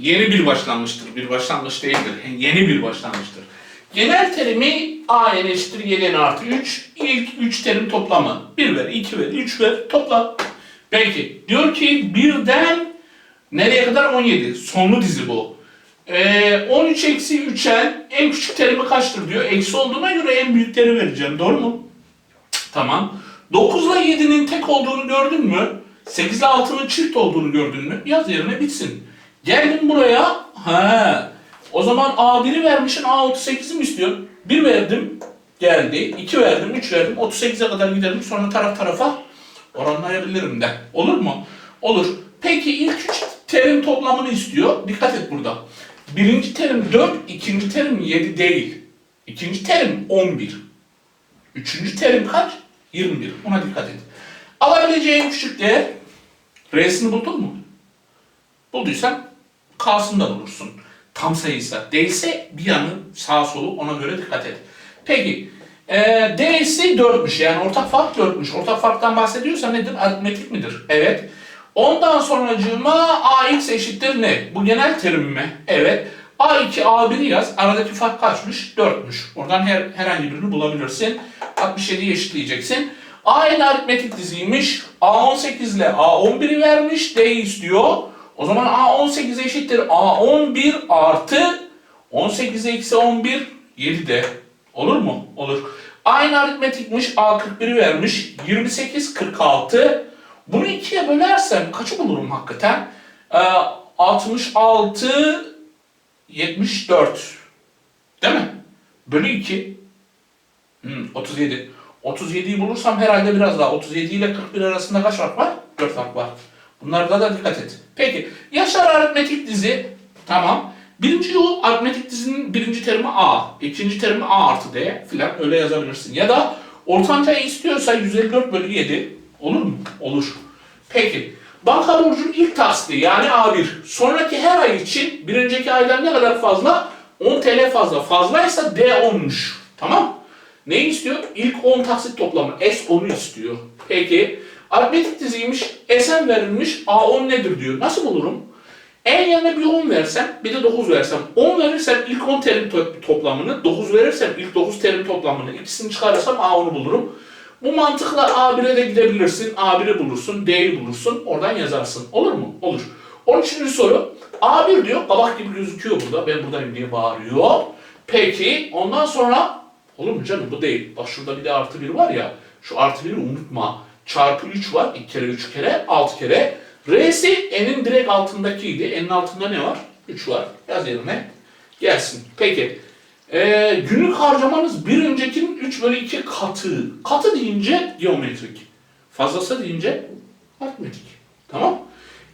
yeni bir başlangıçtır. Bir başlangıç değildir. Yeni bir başlangıçtır. Genel terimi a n eşittir 7 n artı 3. İlk 3 terim toplamı. 1 ver, 2 ver, 3 ver, topla. Peki, diyor ki birden nereye kadar 17? Sonlu dizi bu. Ee, 13 eksi 3'en en küçük terimi kaçtır diyor. Eksi olduğuna göre en büyükleri vereceğim. Doğru mu? Tamam. 9 ile 7'nin tek olduğunu gördün mü? 8 ile 6'nın çift olduğunu gördün mü? Yaz yerine bitsin. Geldim buraya. He. O zaman A1'i vermişsin A38'i mi istiyorsun? 1 verdim. Geldi. 2 verdim. 3 verdim. 38'e kadar giderim. Sonra taraf tarafa oranlayabilirim de. Olur mu? Olur. Peki ilk 3 terim toplamını istiyor. Dikkat et burada. Birinci terim 4, ikinci terim 7 değil. İkinci terim 11. Üçüncü terim kaç? 21. Ona dikkat et. Alabileceğin küçük değer R'sini buldun mu? Bulduysan K'sını da bulursun. Tam sayıysa. Değilse bir yanı sağ solu ona göre dikkat et. Peki. E, D'si 4'müş yani ortak fark 4'müş. Ortak farktan bahsediyorsa nedir? Aritmetik midir? Evet. Ondan sonracığıma AX eşittir ne? Bu genel terim mi? Evet. A2, A1'i yaz. Aradaki fark kaçmış? 4'müş. Oradan her, herhangi birini bulabilirsin. 67'yi eşitleyeceksin. Aynı aritmetik diziymiş. A18 ile A11'i vermiş. D'yi istiyor. O zaman A18 eşittir. A11 artı 18 eksi 11 7 de. Olur mu? Olur. Aynı aritmetikmiş. A41'i vermiş. 28, 46. Bunu ikiye bölersem kaçı bulurum hakikaten? Ee, 66, 74. Değil mi? Bölü 2. Hmm, 37. 37'yi bulursam herhalde biraz daha. 37 ile 41 arasında kaç fark var? 4 fark var. Bunlarda da dikkat et. Peki. Yaşar aritmetik dizi. Tamam. Birinci yol aritmetik dizinin birinci terimi A. ikinci terimi A artı D filan öyle yazabilirsin. Ya da ortancayı istiyorsa 154 bölü 7. Olur mu? Olur. Peki. Banka borcunun ilk taksiti yani A1. Sonraki her ay için bir önceki aydan ne kadar fazla? 10 TL fazla. Fazlaysa D10'muş. Tamam. Ne istiyor? İlk 10 taksit toplamı. S10'u istiyor. Peki. Aritmetik diziymiş. Sn verilmiş. A10 nedir diyor. Nasıl bulurum? En yanına bir 10 versem, bir de 9 versem. 10 verirsem ilk 10 terim to- toplamını, 9 verirsem ilk 9 terim toplamını, ikisini çıkarırsam A10'u bulurum. Bu mantıkla A1'e de gidebilirsin, A1'i bulursun, D'yi bulursun, oradan yazarsın. Olur mu? Olur. 13. soru. A1 diyor, kabak gibi gözüküyor burada, ben buradayım diye bağırıyor. Peki, ondan sonra, olur mu canım bu değil. Bak şurada bir de artı 1 var ya, şu artı 1'i unutma. Çarpı 3 var, 2 kere 3 kere, 6 kere. R'si n'in direkt altındakiydi. N'in altında ne var? 3 var. Yaz yerine. Gelsin. Peki. Ee, günlük harcamanız bir öncekinin 3 bölü 2 katı. Katı deyince geometrik. Fazlası deyince aritmetik. Tamam.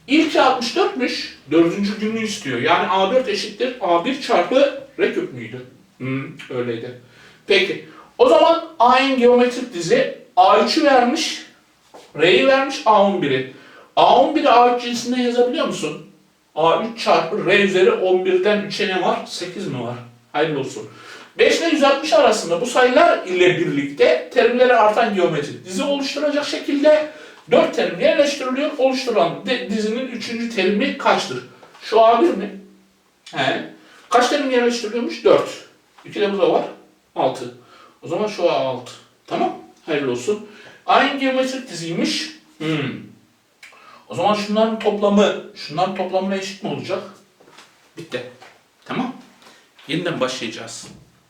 İlki 64'müş. Dördüncü günlüğü istiyor. Yani A4 eşittir A1 çarpı R kök müydü? Hmm, öyleydi. Peki. O zaman A'nın geometrik dizi A3'ü vermiş. R'yi vermiş A11'i. A11'i A3 cinsinden yazabiliyor musun? A3 çarpı R üzeri 11'den 3'e ne var? 8 mi var? Hayırlı olsun. 5 ile 160 arasında bu sayılar ile birlikte terimleri artan geometrik dizi oluşturacak şekilde 4 terim yerleştiriliyor. Oluşturulan de- dizinin 3. terimi kaçtır? Şu A1 mi? He. Kaç terim yerleştiriliyormuş? 4. 2 de bu da var. 6. O zaman şu A6. Tamam. Hayırlı olsun. Aynı geometrik diziymiş. Hmm. O zaman şunların toplamı, şunların toplamına eşit mi olacak? Bitti. Tamam. Yeniden başlayacağız.